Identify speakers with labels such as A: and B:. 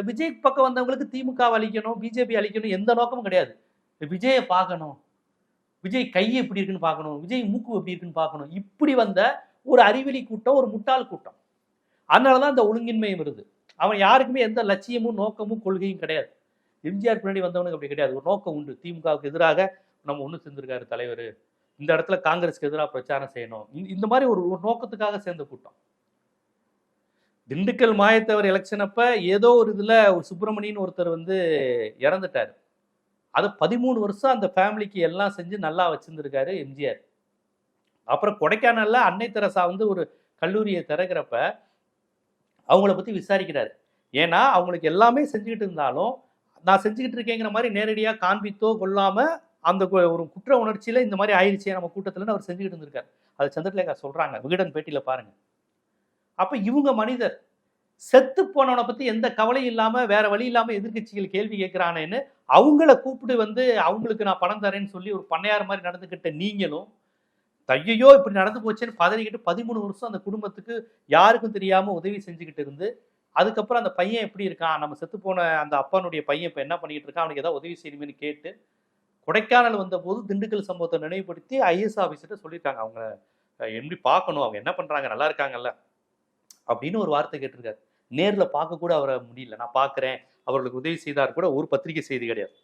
A: விஜய் பக்கம் வந்தவங்களுக்கு திமுக அழிக்கணும் பிஜேபி அழிக்கணும் எந்த நோக்கமும் கிடையாது. விஜயை பார்க்கணும். விஜய் கை எப்படி இருக்குன்னு பார்க்கணும். விஜய் மூக்கு எப்படி இருக்குன்னு பார்க்கணும். இப்படி வந்த ஒரு அறிவிலி கூட்டம் ஒரு முட்டாள் கூட்டம். அதனால தான் இந்த ஒழுங்கின்மையும் வருது. அவன் யாருக்குமே எந்த லட்சியமும் நோக்கமும் கொள்கையும் கிடையாது. எம்ஜிஆர் பின்னாடி வந்தவனுக்கு அப்படி கிடையாது. ஒரு நோக்கம் உண்டு. திமுகவுக்கு எதிராக நம்ம ஒன்று சேர்ந்திருக்காரு தலைவர். இந்த இடத்துல காங்கிரஸ்க்கு எதிராக பிரச்சாரம் செய்யணும். இந்த- இந்த மாதிரி ஒரு ஒரு நோக்கத்துக்காக சேர்ந்த கூட்டம். திண்டுக்கல் மாயத்தவர் எலெக்ஷன் அப்ப ஏதோ ஒரு இதுல ஒரு சுப்பிரமணியன் ஒருத்தர் வந்து இறந்துட்டார். அது பதிமூணு வருஷம் அந்த ஃபேமிலிக்கு எல்லாம் செஞ்சு நல்லா வச்சுருந்துருக்காரு எம்ஜிஆர். அப்புறம் கொடைக்கானல்ல அன்னை தெரசா வந்து ஒரு கல்லூரியை திறக்கிறப்ப அவங்கள பத்தி விசாரிக்கிறார். ஏன்னா அவங்களுக்கு எல்லாமே செஞ்சுக்கிட்டு இருந்தாலும் நான் செஞ்சுக்கிட்டு இருக்கேங்கிற மாதிரி நேரடியாக காண்பித்தோ கொள்ளாம அந்த ஒரு குற்ற உணர்ச்சியில இந்த மாதிரி ஆயிடுச்சு நம்ம கூட்டத்தில் அவர் செஞ்சுக்கிட்டு இருந்திருக்காரு. அது சந்திரலேகா சொல்றாங்க. விகடன் பேட்டியில பாருங்க. அப்போ இவங்க மனிதர். செத்து போனவனை பற்றி எந்த கவலையும் இல்லாமல் வேற வழி இல்லாமல் எதிர்கட்சிகள் கேள்வி கேட்குறானேன்னு அவங்கள கூப்பிட்டு வந்து அவங்களுக்கு நான் பணம் தரேன்னு சொல்லி ஒரு பண்ணையார் மாதிரி நடந்துக்கிட்ட நீங்களும் தையோ இப்படி நடந்து போச்சேன்னு பதறிக்கிட்டு பதிமூணு வருஷம் அந்த குடும்பத்துக்கு யாருக்கும் தெரியாமல் உதவி செஞ்சுக்கிட்டு இருந்து அதுக்கப்புறம் அந்த பையன் எப்படி இருக்கான்? நம்ம செத்து போன அந்த அப்பானுடைய பையன் இப்போ என்ன பண்ணிக்கிட்டு இருக்கான்? அவனுக்கு ஏதாவது உதவி செய்யணும்னு கேட்டு கொடைக்கானல் வந்தபோது திண்டுக்கல் சம்பவத்தை நினைவுபடுத்தி ஐஎஸ் ஆஃபீஸர்கிட்ட சொல்லியிருக்காங்க. அவங்க எப்படி பார்க்கணும். அவங்க என்ன பண்ணுறாங்க நல்லா இருக்காங்கல்ல? அப்படின்னு ஒரு வார்த்தை கேட்டிருக்காரு. நேரில் பார்க்க கூட அவரை முடியல. நான் பார்க்குறேன். அவர்களுக்கு உதவி செய்தார் கூட ஒரு பத்திரிகை செய்தி கிடையாது.